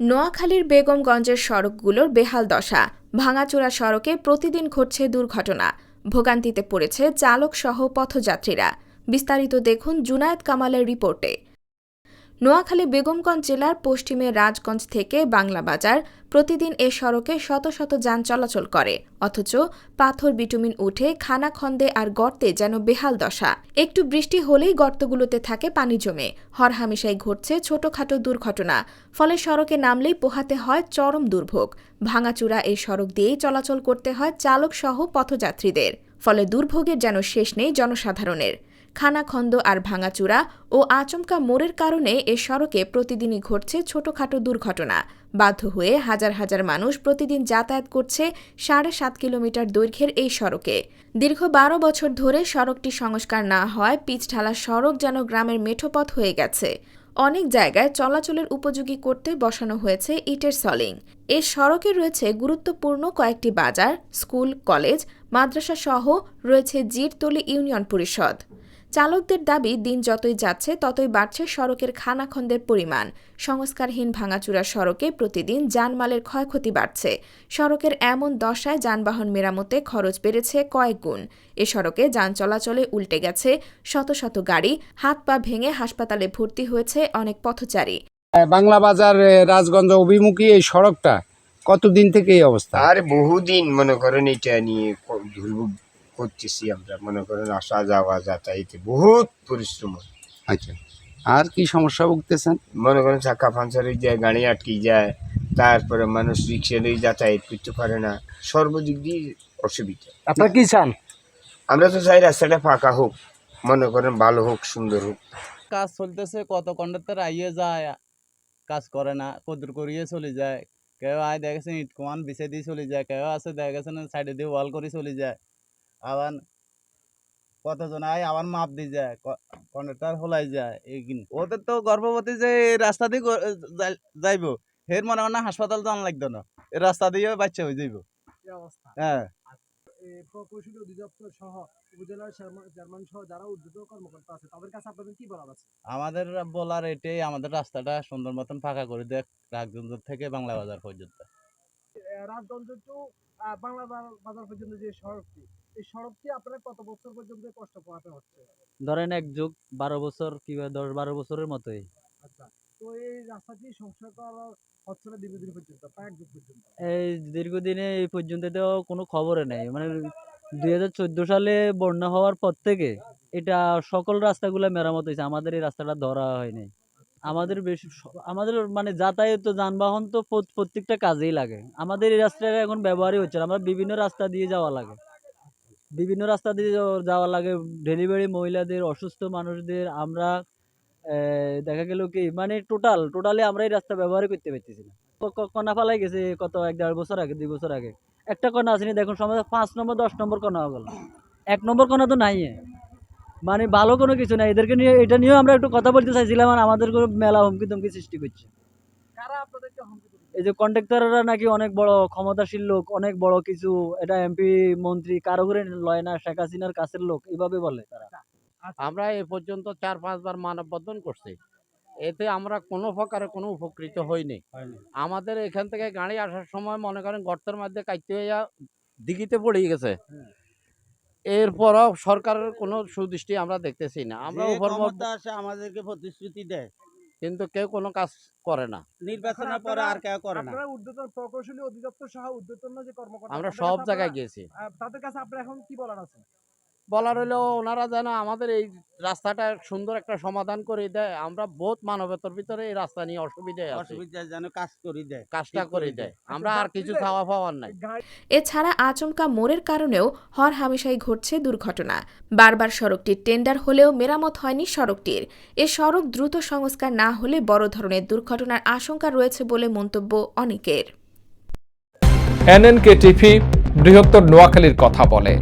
নোয়াখালীর বেগমগঞ্জের সড়কগুলোর বেহাল দশা। ভাঙাচোরা সড়কে প্রতিদিন ঘটছে দুর্ঘটনা। ভোগান্তিতে পড়েছে চালকসহ পথযাত্রীরা। বিস্তারিত দেখুন জুনায়েদ কামালের রিপোর্টে। নোয়াখালী বেগমগঞ্জ জেলার পশ্চিমে রাজগঞ্জ থেকে বাংলা বাজার প্রতিদিন এ সড়কে শত শত যান চলাচল করে। অথচ পাথর বিটুমিন উঠে খানাখন্দে আর গর্তে যেন বেহাল দশা। একটু বৃষ্টি হলেই গর্তগুলোতে থাকে পানি জমে। হরহামেশাই ঘটছে ছোটখাটো দুর্ঘটনা। ফলে সড়কে নামলেই পোহাতে হয় চরম দুর্ভোগ। ভাঙাচুরা এই সড়ক দিয়েই চলাচল করতে হয় চালকসহ পথযাত্রীদের। ফলে দুর্ভোগের যেন শেষ নেই জনসাধারণের। খানাখন্দ আর ভাঙাচুরা ও আচমকা মোড়ের কারণে এ সড়কে প্রতিদিনই ঘটছে ছোটখাটো দুর্ঘটনা। বাধ্য হয়ে হাজার হাজার মানুষ প্রতিদিন যাতায়াত করছে সাড়ে সাত কিলোমিটার দৈর্ঘ্যের এই সড়কে। দীর্ঘ বারো বছর ধরে সড়কটি সংস্কার না হওয়ায় পিচঢালা সড়ক যেন গ্রামের মেঠোপথ হয়ে গেছে। অনেক জায়গায় চলাচলের উপযোগী করতে বসানো হয়েছে ইটের সলিং। এ সড়কে রয়েছে গুরুত্বপূর্ণ কয়েকটি বাজার, স্কুল, কলেজ, মাদ্রাসা সহ রয়েছে জিরতলি ইউনিয়ন পরিষদ। চালকদের দাবি দিন যতই যাচ্ছে ততই বাড়ছে সড়কের খানাখন্দের পরিমাণ। সংস্কারহীন ভাঙাচুরা সড়কে প্রতিদিন যানমালের ক্ষয়ক্ষতি বাড়ছে। সড়কের এমন দশায় যানবাহন মেরামতে খরচ বেড়েছে কয়েক গুণ। এ সড়কে যান চলাচলে উল্টে গেছে শত শত গাড়ি হাত পা ভেঙে হাসপাতালে ভর্তি হয়েছে অনেক পথচারী। বাংলা বাজার রাজগঞ্জ অভিমুখী এই সড়কটা কতদিন থেকে এই অবস্থা? আর বহুদিন মনে করেন এটা নিয়ে করতেছি আমরা মনে করেন আসা যাওয়া যাতায়াতে বহুত পরিশ্রম আচ্ছা। আর কি সমস্যা ভুগতেছেন? মনে করেন চাক্কা পাঞ্চার হয়ে যায় গাড়ি আটকে যায় তারপরে মানুষ রিক্সা নিয়ে যাতায়াত করতে পারে না সর্বদিক দিয়ে অসুবিধা। আপনার কি চান? আমরা তো চাই রাস্তাটা ফাঁকা হোক মনে করেন ভালো হোক সুন্দর হোক। কাজ চলতেছে কত কন্ডাক্টর আইয়ে যায় কাজ করে না কদর করিয়ে চলে যায়। কেউ আয় দেখা গেছে ইট কমান বিছে দিয়ে চলে যায় কেউ আছে দেখেছেন সাইডে দিয়ে ওয়াল করে চলে যায়। আবার কতজন আয় আবার মাপ দিয়ে যায় কন্ডাক্টর হলাই যায় ওদের তো গর্ভবতী যে রাস্তা দিয়ে যাইব ফের মনে হয় না হাসপাতাল যান লাগতো না। এই রাস্তা দিয়ে বাচ্চা হয়ে যাইব। হ্যাঁ। অধিদপ্তর সহ উপজেলার চেয়ারম্যান- চেয়ারম্যান সহ যারা উদ্যোগ কর্মকর্তা আছে তাদের কাছে আপনাদের কি বলার আছে? আমাদের বলার এটাই আমাদের রাস্তাটা সুন্দর মতন ফাঁকা করে দেখ রাগগঞ্জ থেকে বাংলা বাজার পর্যন্ত। রাজগঞ্জ টু বাংলা বাজার পর্যন্ত যে সড়কটি এই সড়কটি আপনারা কত বছর পর্যন্ত কষ্ট পোহাতে হচ্ছে? ধরেন এক যুগ বারো বছর কিংবা দশ বারো বছরের মতোই। আচ্ছা তো এই রাস্তাটি সংস্কার করা হচ্ছে না দীর্ঘদিন পর্যন্ত প্রায় এক যুগ পর্যন্ত? এই দীর্ঘদিনে এই পর্যন্ত তো কোনো খবরে নেই। মানে দুই হাজার চোদ্দ সালে বন্যা হওয়ার পর থেকে এটা সকল রাস্তাগুলো মেরামত হয়েছে। আমাদের এই রাস্তাটা ধরা হয়নি। আমাদের বেশি আমাদের মানে যাতায়াত যানবাহন তো প্রত্যেকটা কাজেই লাগে। আমাদের এই রাস্তাটা এখন ব্যবহারই হচ্ছে আমরা বিভিন্ন রাস্তা দিয়ে যাওয়া লাগে। বিভিন্ন রাস্তা দিয়ে যাওয়া- যাওয়া লাগে। ডেলিভারি মহিলাদের, অসুস্থ মানুষদের, আমরা দেখা গেল কি মানে টোটাল টোটালি আমরা এই রাস্তা ব্যবহার করতে পারতেছি না। কণা ফালাই গেছে কত, এক দেড় বছর আগে, দুই বছর আগে। একটা কণা আসেনি দেখুন সময় পাঁচ নম্বর, দশ নম্বর কণা গেল। এক নম্বর কণা তো নাই মানে ভালো কোনো কিছু নাই। এদেরকে নিয়ে, এটা নিয়েও আমরা একটু কথা বলতে চাইছিলাম আমাদের কোনো মেলা হুমকি তুমকি সৃষ্টি করছে। কারা আপনাদেরকে হুমকি? এই যে কন্ট্রাক্টররা নাকি অনেক বড় ক্ষমতাশীল লোক অনেক বড় কিছু এটা এমপি মন্ত্রী কারও করে লয় না শেখ হাসিনার কাছের লোক এইভাবে বলে তারা। আমরা এ পর্যন্ত চার পাঁচবার মানববন্ধন করছি। এতে আমরা কোনো প্রকারে কোনো উপকৃত হইনি। আমাদের এখান থেকে গাড়ি আসার সময় মনে করেন গর্তের মধ্যে কাইতে হইয়া দিঘিতে পড়ে গেছে। এরপরও সরকারের কোনো সুদৃষ্টি আমরা দেখতেছি না। আমরা উপর ক্ষমতা আসে আমাদেরকে প্রতিশ্রুতি দেয়। কিন্তু কেউ কোনো কাজ করে না। নির্বাচনের পরে আর কেউ করে না। আপনারা উদ্যতন প্রকৌশলী অধিদপ্তর সহ উদ্যতন যে কর্মকর্তা আমরা সব জায়গায় গিয়েছি। তাদের কাছে আপনার এখন কি বলার আছে বলার হলো ওনারা যেন আমাদের এই রাস্তাটা সুন্দর একটা সমাধান করে দেয়। আমরা বহুত মানবতার ভিতরে এই রাস্তা নিয়ে অসুবিধায় অসুবিধা যেন কাজ করে দেয়। কাজটা করে করে দেয়। আমরা আর কিছু খাওয়া পাওয়ার নাই। এছাড়া আচমকা মোড়ের কারণেও হর হামেশাই ঘটছে দুর্ঘটনা। বারবার সড়কটির টেন্ডার হলেও মেরামত হয়নি সড়কটির। এ সড়ক দ্রুত সংস্কার না হলে বড় ধরনের দুর্ঘটনার আশঙ্কা রয়েছে বলে মন্তব্য অনেকের। এনএনকে টিভি বৃহত্তর নোয়াখালীর কথা বলে।